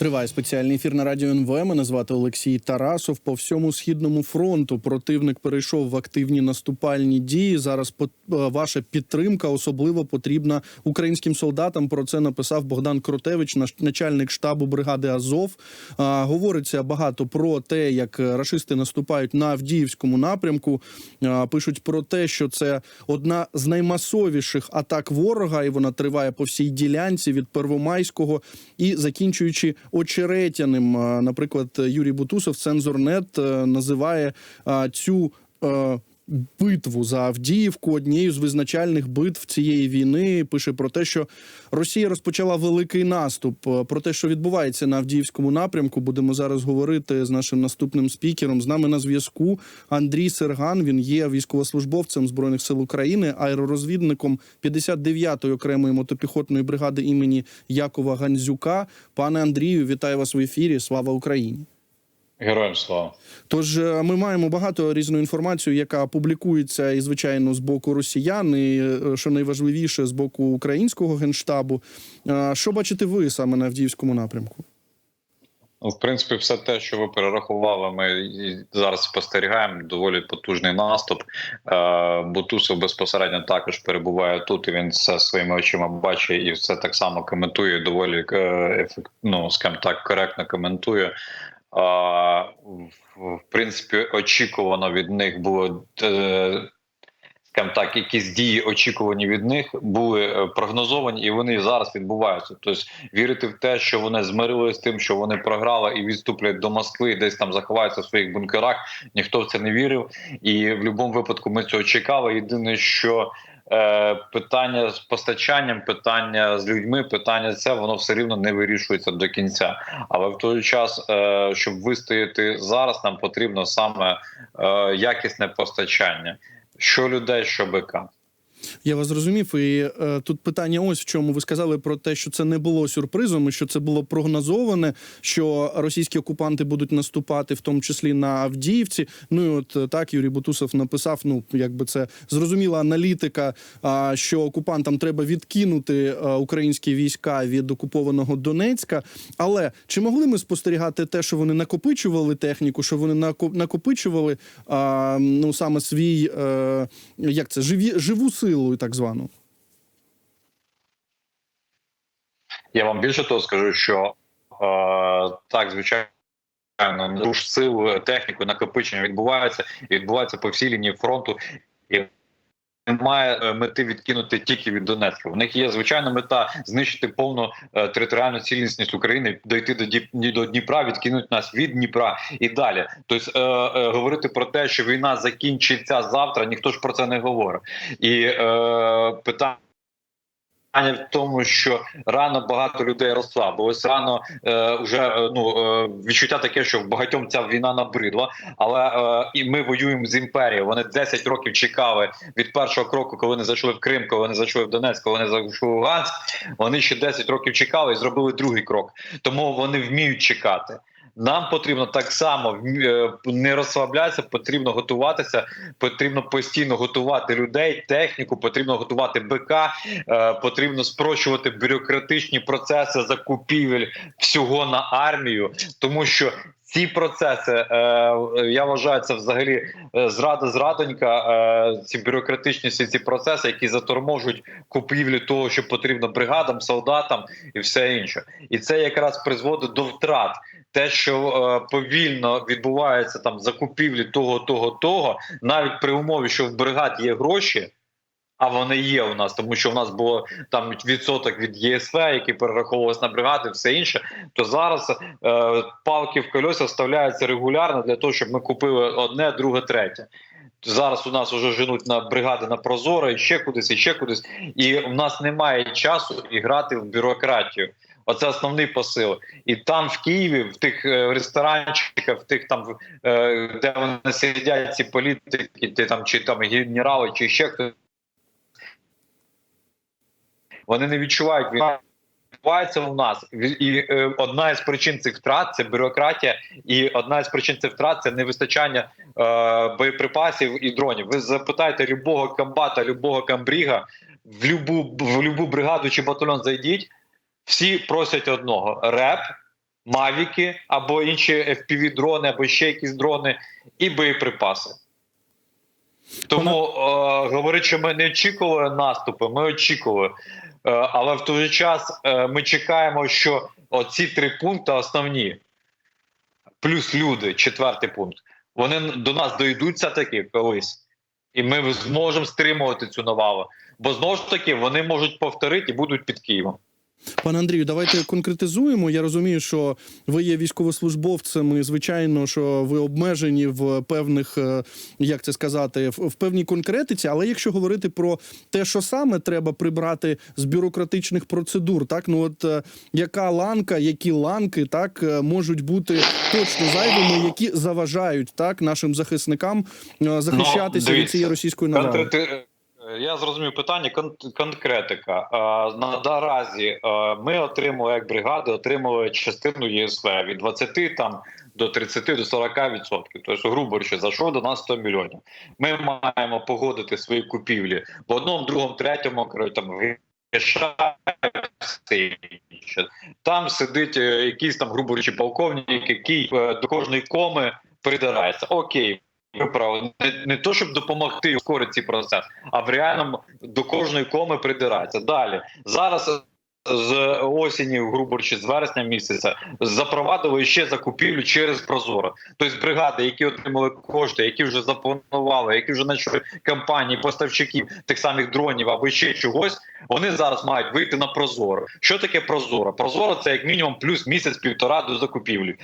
Триває спеціальний ефір на радіо НВ. Мене звати Олексій Тарасов. По всьому східному фронту противник перейшов в активні наступальні дії. Зараз е, ваша підтримка особливо потрібна українським солдатам. Про це написав Богдан Кротевич, начальник штабу бригади Азов. Говориться багато про те, як рашисти наступають на Авдіївському напрямку. Пишуть про те, що це одна з наймасовіших атак ворога, і вона триває по всій ділянці від Первомайського і закінчуючи Очеретяним. Наприклад, Юрій Бутусов, цензорнет, е, називає цю. Битву за Авдіївку однією з визначальних битв цієї війни пише про те, що Росія розпочала великий наступ. Е, Про те, що відбувається на Авдіївському напрямку, будемо зараз говорити з нашим наступним спікером. З нами на зв'язку Андрій Серган. Він є військовослужбовцем збройних сил України, аеророзвідником 59-ї окремої мотопіхотної бригади імені Якова Гандзюка. Пане Андрію, вітаю вас в ефірі. Слава Україні! Героям слава. Тож е, ми маємо багато різної інформації, яка публікується і звичайно з боку росіян, і е, що найважливіше з боку українського генштабу. Е, Що бачите ви саме на Авдіївському напрямку? Ну, в принципі, все те, що ви перерахували, ми зараз спостерігаємо. Доволі потужний наступ. Бутусов безпосередньо також перебуває тут. і Він все своїми очима бачить і все так само коментує. Доволі ефект, ну, скажімо так, коректно коментує. В, принципі, очікувано від них було. Е, скажімо так, якісь дії очікувані від них були е, прогнозовані, і вони зараз відбуваються. Тобто вірити в те, що вони змирилися з тим, що вони програли і відступлять до Москви, і десь там заховаються в своїх бункерах. Ніхто в це не вірив, і в будь-якому випадку ми цього чекали. Єдине, що питання з постачанням, питання з людьми, питання це воно все рівно не вирішується до кінця. Але в той час, е, щоб вистояти зараз, нам потрібно саме е, якісне постачання. Що людей, що бика. Я вас зрозумів, і е, тут питання ось в чому ви сказали про те, що це не було сюрпризом, і що це було прогнозоване, що російські окупанти будуть наступати, в тому числі на Авдіївці. Ну і от е, так Юрій Бутусов написав: ну якби це зрозуміла аналітика, а, що окупантам треба відкинути е, українські війська від окупованого Донецька. Але чи могли ми спостерігати те, що вони накопичували техніку, що вони нако- накопичували а, ну саме свій е, як це живі живу силу, так звану? Я вам більше того скажу, що е, так, звичайно. Душ сил, техніку, накопичення відбувається і відбувається по всій лінії фронту. І немає е, мети відкинути тільки від Донецька. У них є звичайна мета знищити повну е, територіальну цілісність України, дойти до до Дніпра, відкинути нас від Дніпра і далі. Тобто е, е, говорити про те, що війна закінчиться завтра, ніхто ж про це не говорить. І е, питання. Питання в тому, що рано багато людей розслабилось, рано е, вже е, ну е, відчуття таке, що в багатьом ця війна набридла. Але е, і ми воюємо з імперією. Вони 10 років чекали від першого кроку, коли вони зайшли в Крим, коли вони зайшли в Донецьк, коли вони зайшли в Луганськ. Вони ще 10 років чекали і зробили другий крок. Тому вони вміють чекати. Нам потрібно так само е, не розслаблятися, потрібно готуватися, потрібно постійно готувати людей, техніку, потрібно готувати БК, е, потрібно спрощувати бюрократичні процеси закупівель всього на армію, тому що. Ці процеси е, я вважаю, це взагалі е, зрада зрадонька. Е, ці бюрократичні всі ці процеси, які заторможують купівлю того, що потрібно бригадам, солдатам і все інше, і це якраз призводить до втрат. Те, що е, повільно відбувається там закупівлі того, того, того, навіть при умові, що в бригад є гроші. А вони є у нас, тому що у нас було там відсоток від ЄСВ, який перераховувався на бригади, все інше. То зараз е, палки в кольоса вставляються регулярно для того, щоб ми купили одне, друге, третє. Зараз у нас вже женуть на бригади на Прозоро, і ще кудись, і ще кудись. І в нас немає часу і грати в бюрократію. Оце основний посил. І там в Києві, в тих е, ресторанчиках, в тих там, е, де вони сидять, ці політики, де там чи там генерали, чи ще хтось. Вони не відчувають війни, відбувається у нас, і е, одна із причин цих втрат це бюрократія, і одна із причин цих втрат це невистачання е, боєприпасів і дронів. Ви запитаєте любого комбата, любого камбріга в любу в любу бригаду чи батальйон зайдіть. Всі просять одного: реп, мавіки або інші fpv дрони, або ще якісь дрони, і боєприпаси. Тому е, говорить, що ми не очікували наступи, ми очікували. Е, але в той же час е, ми чекаємо, що оці три пункти основні, плюс люди, четвертий пункт, вони до нас дойдуть все-таки колись, і ми зможемо стримувати цю навалу. Бо знову ж таки вони можуть повторити і будуть під Києвом. Пане Андрію, давайте конкретизуємо. Я розумію, що ви є військовослужбовцем, і звичайно, що ви обмежені в певних, е, як це сказати, в, певній конкретиці. Але якщо говорити про те, що саме треба прибрати з бюрократичних процедур, так ну от е, яка ланка, які ланки так е, можуть бути точно зайвими, які заважають так нашим захисникам захищатися від дивіться, цієї російської навали? Я зрозумів питання. Кон... Конкретика. Наразі ми отримали як бригади, отримали частину ЄСВ від 20 там до 30 до 40 відсотків. Тобто, грубо речі, зайшов до нас 100 мільйонів. Ми маємо погодити свої купівлі в одному, другому, третьому там все. Там сидить е, якийсь там, грубо речі, полковник, який е, до кожної коми придирається. Окей. Ви не, не то, щоб допомогти ускорити цей процес, а в реальному до кожної коми придирається. Далі зараз з осені, грубо речі, з вересня місяця запровадили ще закупівлю через Прозоро. Тобто бригади, які отримали кошти, які вже запланували, які вже почали кампанії поставщиків тих самих дронів або ще чогось, вони зараз мають вийти на Прозоро. Що таке Прозоро? Прозоро це як мінімум плюс місяць-півтора до закупівлі.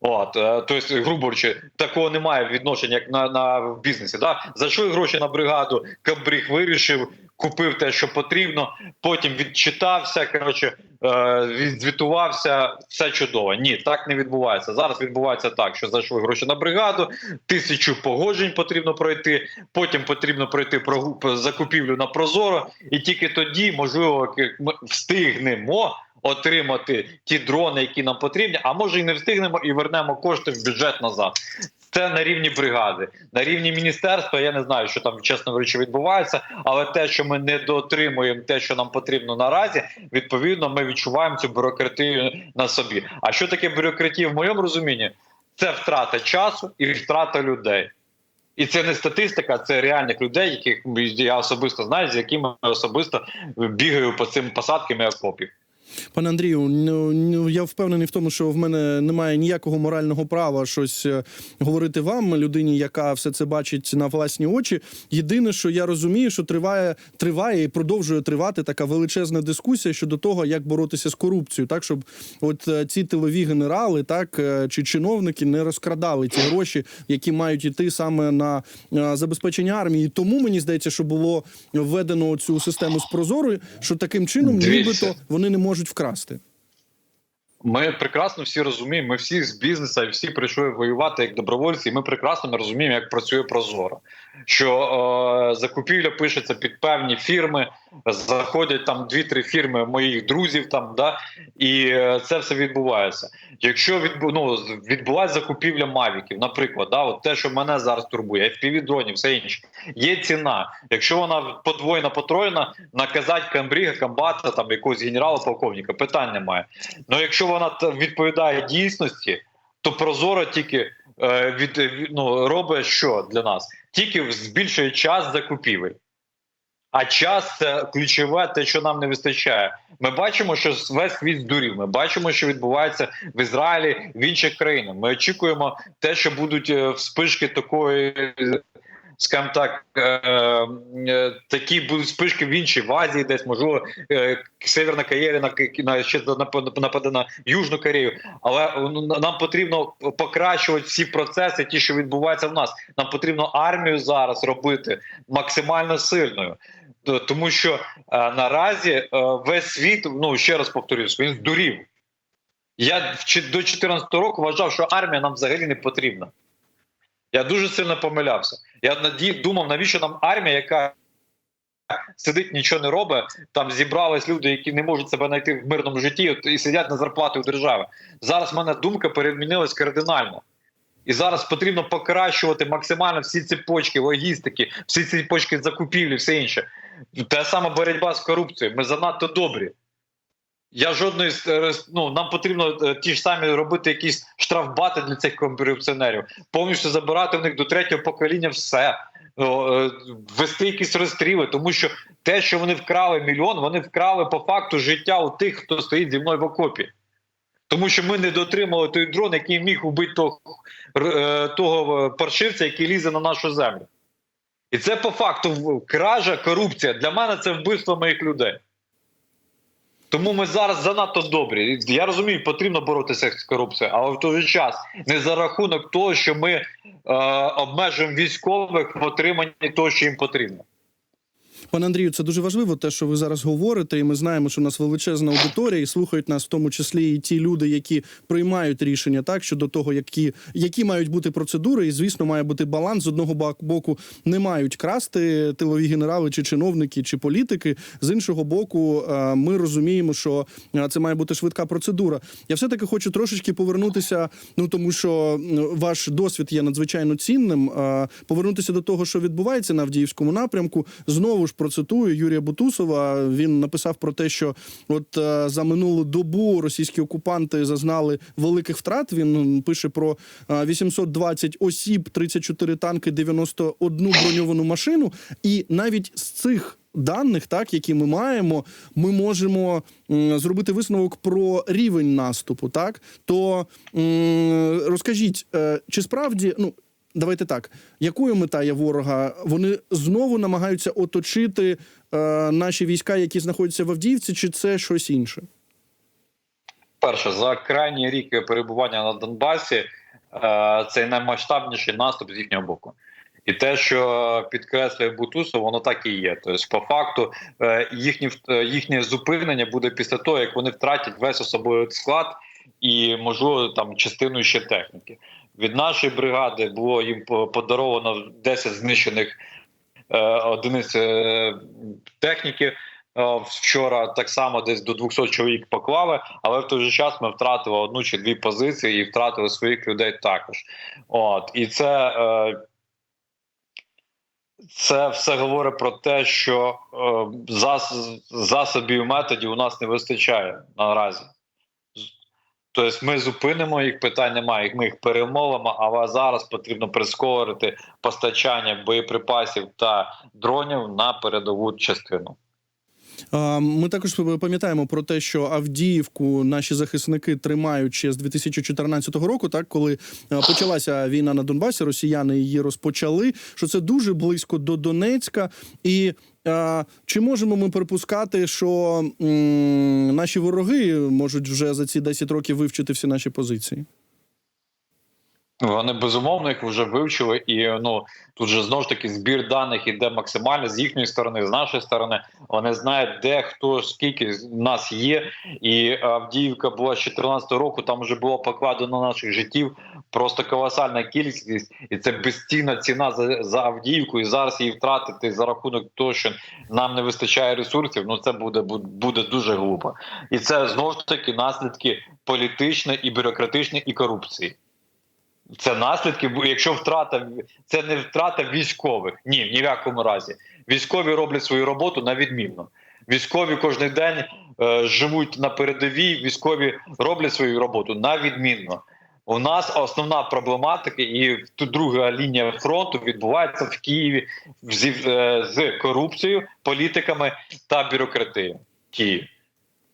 От, е, тобто, грубо речі, такого немає відношення, як на, на бізнесі. Да? За що гроші на бригаду? Кабріг вирішив, купив те, що потрібно, потім відчитався. Коротше, е, відзвітувався, все чудово. Ні, так не відбувається. Зараз відбувається так, що зайшли гроші на бригаду, тисячу погоджень потрібно пройти. Потім потрібно пройти прогу- закупівлю на Прозоро, і тільки тоді, можливо, встигнемо отримати ті дрони, які нам потрібні, а може і не встигнемо і вернемо кошти в бюджет назад. Це на рівні бригади, на рівні міністерства. Я не знаю, що там чесно говорячи відбувається, але те, що ми не дотримуємо те, що нам потрібно наразі, відповідно, ми відчуваємо цю бюрократію на собі. А що таке бюрократія в моєму розумінні? Це втрата часу і втрата людей. І це не статистика, це реальних людей, яких я особисто знаю, з якими особисто бігаю по цим посадкам і окопів. Пане Андрію, ну, ну я впевнений в тому, що в мене немає ніякого морального права щось е, говорити вам, людині, яка все це бачить на власні очі. Єдине, що я розумію, що триває, триває і продовжує тривати така величезна дискусія щодо того, як боротися з корупцією, так щоб от е, ці тилові генерали, так е, чи чиновники не розкрадали ті гроші, які мають іти саме на забезпечення армії. Тому мені здається, що було введено цю систему з прозорою, що таким чином, нібито вони не можуть вкрасти. Ми прекрасно всі розуміємо. Ми всі з бізнесу, і всі прийшли воювати як добровольці. і Ми прекрасно розуміємо, як працює Прозоро. Що е, закупівля пишеться під певні фірми, заходять там дві-три фірми моїх друзів, там да і е, це все відбувається. Якщо відбу, ну, відбувається закупівля мавіків, наприклад, да, от те, що мене зараз турбує, fpv дронів, все інше. Є ціна. Якщо вона подвоєна, потроєна, наказати камбріга, комбата, там якогось генерала, полковника, питань немає. Ну якщо вона відповідає дійсності, то прозоро тільки е, від- ну, робить що для нас? Тільки збільшує час закупівель. А час це ключове, те, що нам не вистачає. Ми бачимо, що весь світ здурів. Ми бачимо, що відбувається в Ізраїлі, в інших країнах. Ми очікуємо те, що будуть е, вспишки такої, скажімо так, е, е, такі будуть спишки в іншій в Азії, десь можливо е, Северна Корея на, на ще нападе на Южну Корею. Але ну, нам потрібно покращувати всі процеси, ті, що відбуваються в нас. Нам потрібно армію зараз робити максимально сильною. Тому що е, наразі е, весь світ, ну ще раз повторюсь, він здурів. Я в до 2014 року вважав, що армія нам взагалі не потрібна. Я дуже сильно помилявся. Я думав, навіщо нам армія, яка сидить, нічого не робить. Там зібрались люди, які не можуть себе знайти в мирному житті і сидять на зарплати у держави. Зараз в мене думка перемінилась кардинально. І зараз потрібно покращувати максимально всі цепочки логістики, всі цепочки закупівлі, все інше. Та сама боротьба з корупцією. Ми занадто добрі. Я жодної е, ну, нам потрібно е, ті ж самі робити якісь штрафбати для цих корупціонерів, повністю забирати в них до третього покоління все. Е, Вести якісь розстріли, тому що те, що вони вкрали мільйон, вони вкрали по факту життя у тих, хто стоїть зі мною в окопі. Тому що ми не дотримали той дрон, який міг убити того, того паршивця, який лізе на нашу землю. І це по факту кража, корупція. Для мене це вбивство моїх людей. Тому ми зараз занадто добрі. Я розумію, потрібно боротися з корупцією, але в той же час не за рахунок того, що ми е, обмежуємо військових в отриманні того, що їм потрібно. Пане Андрію, це дуже важливо, те, що ви зараз говорите, і ми знаємо, що у нас величезна аудиторія, і слухають нас в тому числі і ті люди, які приймають рішення так щодо того, які, які мають бути процедури, і звісно, має бути баланс з одного боку. Не мають красти тилові генерали, чи чиновники, чи політики. З іншого боку, е, ми розуміємо, що е, це має бути швидка процедура. Я все таки хочу трошечки повернутися. Ну тому що ваш досвід є надзвичайно цінним. е, Повернутися до того, що відбувається на Авдіївському напрямку. Знову ж процитую Юрія Бутусова. Він написав про те, що от е, за минулу добу російські окупанти зазнали великих втрат. Він пише про е, 820 осіб, 34 танки, 91 броньовану машину. І навіть з цих даних, так які ми маємо, ми можемо м, зробити висновок про рівень наступу. Так то м, розкажіть, е, чи справді ну. Давайте так, якою мета є ворога? Вони знову намагаються оточити е, наші війська, які знаходяться в Авдіївці, чи це щось інше? Перше, за крайній рік перебування на Донбасі е, це наймасштабніший наступ з їхнього боку. І те, що підкреслює Бутусов, воно так і є. Тобто, по факту, е, їхні, їхнє зупинення буде після того, як вони втратять весь особовий склад і, можливо, там частину ще техніки. Від нашої бригади було їм подаровано 10 знищених е, одиниць е, техніки. Е, Вчора так само десь до 200 чоловік поклали, але в той же час ми втратили одну чи дві позиції і втратили своїх людей також. От і це, е, це все говорить про те, що е, зас, засобів методів у нас не вистачає наразі. Тобто ми зупинимо їх, питань немає. Ми їх перемовимо, але зараз потрібно прискорити постачання боєприпасів та дронів на передову частину. Ми також пам'ятаємо про те, що Авдіївку наші захисники тримають ще з 2014 року, так коли е, почалася війна на Донбасі, росіяни її розпочали. Що це дуже близько до Донецька, і е, чи можемо ми припускати, що м, наші вороги можуть вже за ці 10 років вивчити всі наші позиції? Вони безумовно їх вже вивчили, і ну тут же знову ж таки збір даних іде максимально з їхньої сторони, з нашої сторони. Вони знають, де хто скільки нас є. І Авдіївка була з 2014 року. Там вже було покладено наших життів. Просто колосальна кількість, і це безцінна ціна за, за Авдіївку. І зараз її втратити за рахунок того, що нам не вистачає ресурсів. Ну це буде буде дуже глупо. І це знову ж таки наслідки політичної і бюрократичної і корупції. Це наслідки, бо якщо втрата це не втрата військових. Ні, ні в якому разі. Військові роблять свою роботу на відмінно. Військові кожен день е, живуть на передовій, військові роблять свою роботу на відмінно. У нас основна проблематика, і тут друга лінія фронту відбувається в Києві з, е, з корупцією, політиками та бюрократією. Київ.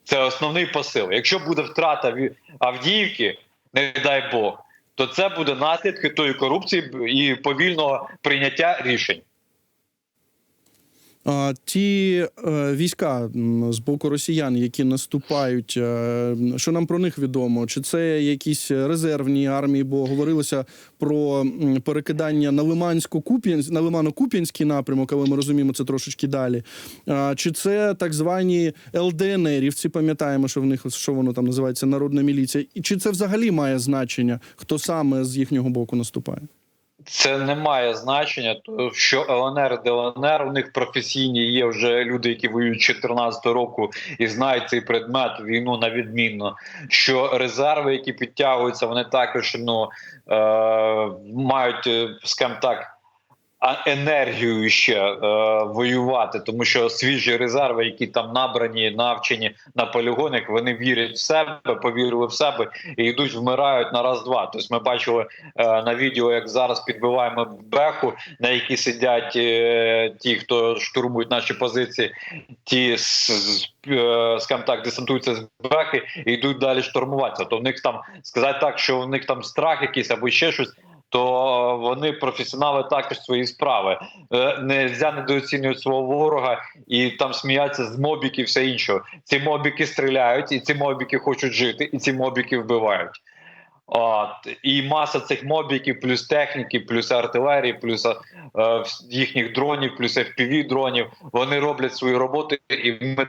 Це основний посил. Якщо буде втрата Авдіївки, не дай Бог, то це буде наслідки тої корупції і повільного прийняття рішень. Ті е, війська з боку росіян, які наступають, е, що нам про них відомо? Чи це якісь резервні армії? Бо говорилося про перекидання на Лиманську Куп'янськ на Лимано-Куп'янський напрямок, але ми розуміємо це трошечки далі. Чи це так звані ЛДНРівці? Пам'ятаємо, що в них що воно там називається народна міліція, і чи це взагалі має значення, хто саме з їхнього боку наступає? Це не має значення, то що ЛНР, ДЛНР, у них професійні є вже люди, які воюють з 14 року і знають цей предмет війну на відмінно. Що резерви, які підтягуються, вони також ну е, мають, е, скажімо так. Енергію ще е, воювати, тому що свіжі резерви, які там набрані, навчені на полігонах, вони вірять в себе, повірили в себе і йдуть, вмирають на раз-два. Тобто ми бачили е, на відео, як зараз підбиваємо беху, на якій сидять е, ті, хто штурмують наші позиції, ті з, з, е, скажімо так, десантуються з бехи і йдуть далі штурмуватися. То в них там сказати так, що в них там страх якийсь або ще щось. То вони професіонали також свої справи. Е, Нельзя недооцінювати свого ворога і там сміятися з мобіків все інше. Ці мобіки стріляють, і ці мобіки хочуть жити, і ці мобіки вбивають. От, і маса цих мобіків, плюс техніки, плюс артилерії, плюс е, їхніх дронів, плюс fpv дронів. Вони роблять свою роботу, і ми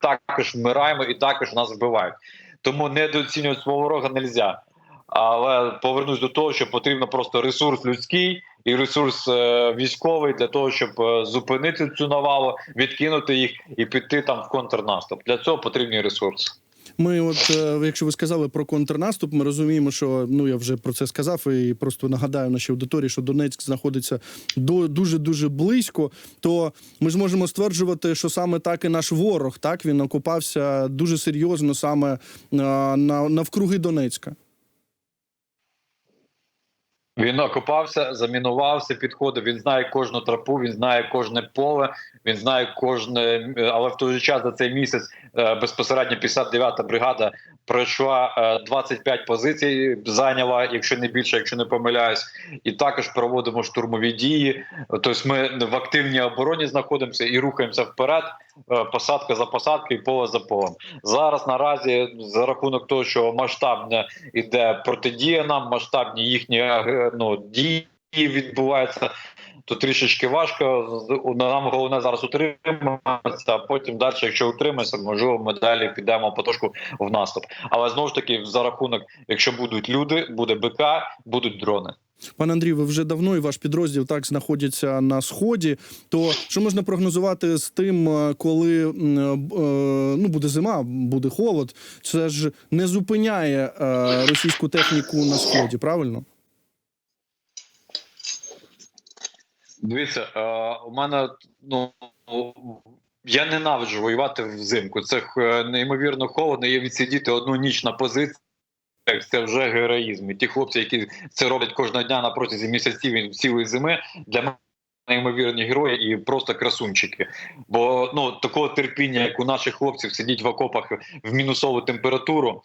також вмираємо, і також нас вбивають. Тому недооцінювати свого ворога не можна. Але повернусь до того, що потрібно просто ресурс людський і ресурс е, військовий для того, щоб е, зупинити цю навалу, відкинути їх і піти там в контрнаступ. Для цього потрібні ресурси. Ми, от е, якщо ви сказали про контрнаступ, ми розуміємо, що ну я вже про це сказав, і просто нагадаю нашій аудиторії, що Донецьк знаходиться до дуже дуже близько. То ми ж можемо стверджувати, що саме так і наш ворог, так він окупався дуже серйозно саме на навкруги Донецька. Він окопався, замінувався, підходив. Він знає кожну тропу, він знає кожне поле, він знає кожне, е, але в той же час за цей місяць е, безпосередньо 59-та бригада пройшла е, 25 позицій, зайняла, якщо не більше, якщо не помиляюсь, і також проводимо штурмові дії. Тобто ми в активній обороні знаходимося і рухаємося вперед, е, посадка за посадкою, поле за полем. Зараз наразі за рахунок того, що масштабне іде протидія нам, масштабні їхні е, ну, дії відбуваються. То трішечки важко. Нам головне зараз утриматися, а потім далі, якщо утримаємося, можливо, ми далі підемо потрошку в наступ. Але знову ж таки, за рахунок, якщо будуть люди, буде БК, будуть дрони. Пане Андрій, ви вже давно і ваш підрозділ так знаходиться на сході. То що можна прогнозувати з тим, е, коли е, ну буде зима, буде холод? Це ж не зупиняє е, російську техніку на сході, правильно? Дивіться, е, у мене ну я ненавиджу воювати взимку. Це е, неймовірно холодно. І відсидіти одну ніч на позиції. Це вже героїзм. І ті хлопці, які це роблять кожного дня на протязі місяців цілої зими, для мене неймовірні герої і просто красунчики. Бо ну такого терпіння, як у наших хлопців, сидіть в окопах в мінусову температуру.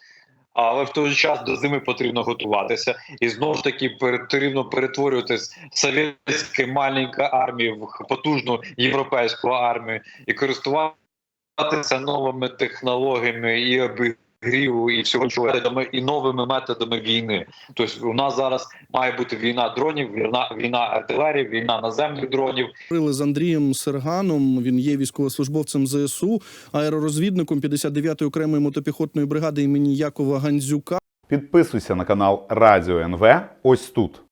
Але в той же час до зими потрібно готуватися, і знову ж таки потрібно перетворювати з маленька армія в потужну європейську армію і користуватися новими технологіями і обігріву, і всього чого методами, і новими методами війни. Тобто у нас зараз має бути війна дронів, війна, війна артилерії, війна наземних дронів. Говорили з Андрієм Серганом. Він є військовослужбовцем ЗСУ, аеророзвідником 59-ї окремої мотопіхотної бригади імені Якова Гандзюка. Підписуйся на канал Радіо НВ ось тут.